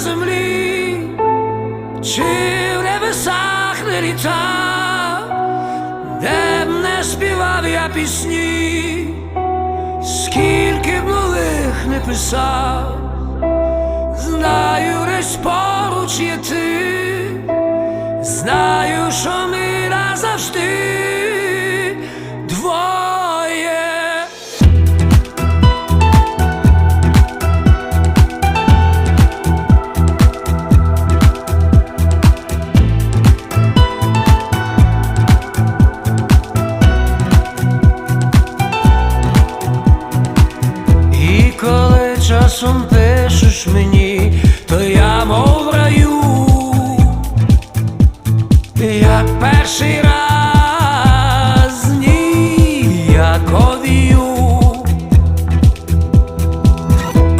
землі, чи в небесах не літав, де б не співав я пісні, скільки б нових не писав, знаю, десь поруч є ти, знаю, що ми назавжди часом пишеш мені, то я мов раю, як перший раз.